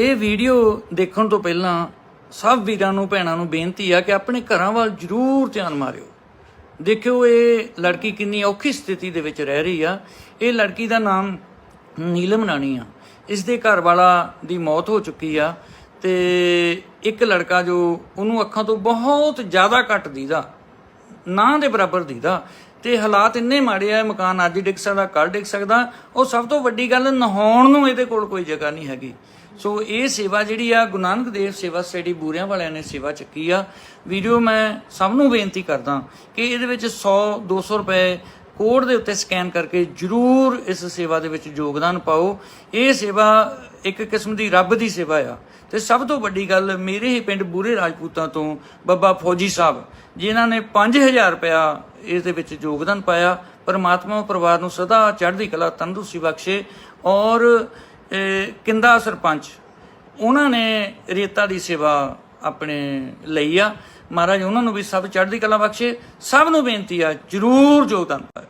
ਇਹ ਵੀਡੀਓ ਦੇਖਣ ਤੋਂ ਪਹਿਲਾਂ ਸਭ ਵੀਰਾਂ ਨੂੰ, ਭੈਣਾਂ ਨੂੰ ਬੇਨਤੀ ਆ ਕਿ ਆਪਣੇ ਘਰਾਂ ਵੱਲ ਜ਼ਰੂਰ ਧਿਆਨ ਮਾਰਿਓ। ਦੇਖਿਓ, ਇਹ ਲੜਕੀ ਕਿੰਨੀ ਔਖੀ ਸਥਿਤੀ ਦੇ ਵਿੱਚ ਰਹਿ ਰਹੀ ਆ। ਇਹ ਲੜਕੀ ਦਾ ਨਾਮ ਨੀਲਮ ਰਾਣੀ ਆ। ਇਸ ਦੇ ਘਰ ਵਾਲਾ ਦੀ ਮੌਤ ਹੋ ਚੁੱਕੀ ਆ ਤੇ ਇੱਕ ਲੜਕਾ ਜੋ ਉਹਨੂੰ ਅੱਖਾਂ ਤੋਂ ਬਹੁਤ ਜ਼ਿਆਦਾ ਘੱਟ ਦੀਦਾ, ਨਾ ਦੇ ਬਰਾਬਰ ਦੀਦਾ ਤੇ ਹਾਲਾਤ ਇੰਨੇ ਮਾੜੇ ਆ, ਮਕਾਨ ਅੱਜ ਡਿੱਗ ਸਕਦਾ ਕੱਲ ਡਿੱਗ ਸਕਦਾ, ਉਹ ਸਭ ਤੋਂ ਵੱਡੀ ਗੱਲ ਨਹਾਉਣ ਨੂੰ ਇਹਦੇ ਕੋਲ ਕੋਈ ਜਗ੍ਹਾ ਨਹੀਂ ਹੈਗੀ। ਸੋ ਇਹ ਸੇਵਾ ਜਿਹੜੀ ਆ, ਗੁਰੂ ਨਾਨਕ ਦੇਵ ਸੇਵਾ ਸੋਸਾਇਟੀ ਬੂਰਿਆਂ ਵਾਲਿਆਂ ਨੇ ਸੇਵਾ ਚੱਕੀ ਆ। ਵੀਡੀਓ ਮੈਂ ਸਭ ਨੂੰ ਬੇਨਤੀ ਕਰਦਾ ਕਿ ਇਹਦੇ ਵਿੱਚ 100 200 ਰੁਪਏ ਕੋਡ ਦੇ ਉੱਤੇ ਸਕੈਨ ਕਰਕੇ ਜਰੂਰ ਇਸ ਸੇਵਾ ਦੇ ਵਿੱਚ ਯੋਗਦਾਨ ਪਾਓ। ਇਹ ਸੇਵਾ ਇੱਕ ਕਿਸਮ ਦੀ ਰੱਬ ਦੀ ਸੇਵਾ ਆ। ਤੇ ਸਭ ਤੋਂ ਵੱਡੀ ਗੱਲ ਮੇਰੇ ਹੀ ਪਿੰਡ ਬੂਰੇ ਰਾਜਪੂਤਾਂ ਤੋਂ ਬੱਬਾ ਫੌਜੀ ਸਾਹਿਬ, ਜਿਨ੍ਹਾਂ ਨੇ 5000 ਰੁਪਇਆ ਇਸ ਦੇ ਵਿੱਚ ਯੋਗਦਾਨ ਪਾਇਆ। ਪਰਮਾਤਮਾ ਪਰਿਵਾਰ ਨੂੰ ਸਦਾ ਚੜ੍ਹਦੀ ਕਲਾ, ਤੰਦਰੁਸਤੀ ਬਖਸ਼ੇ ਔਰ ਕਿੰਦਾ ਸਰਪੰਚ? ਉਹਨਾਂ ਨੇ ਰੇਤਾ ਦੀ ਸੇਵਾ ਆਪਣੇ ਲਈ ਆ। ਮਹਾਰਾਜ, ਉਹਨਾਂ ਨੂੰ ਵੀ ਸਭ ਚੜ੍ਹਦੀ ਕਲਾ ਬਖਸ਼ੇ। ਸਭ ਨੂੰ ਬੇਨਤੀ ਆ, ਜਰੂਰ ਯੋਗਦਾਨ ਪਾਓ।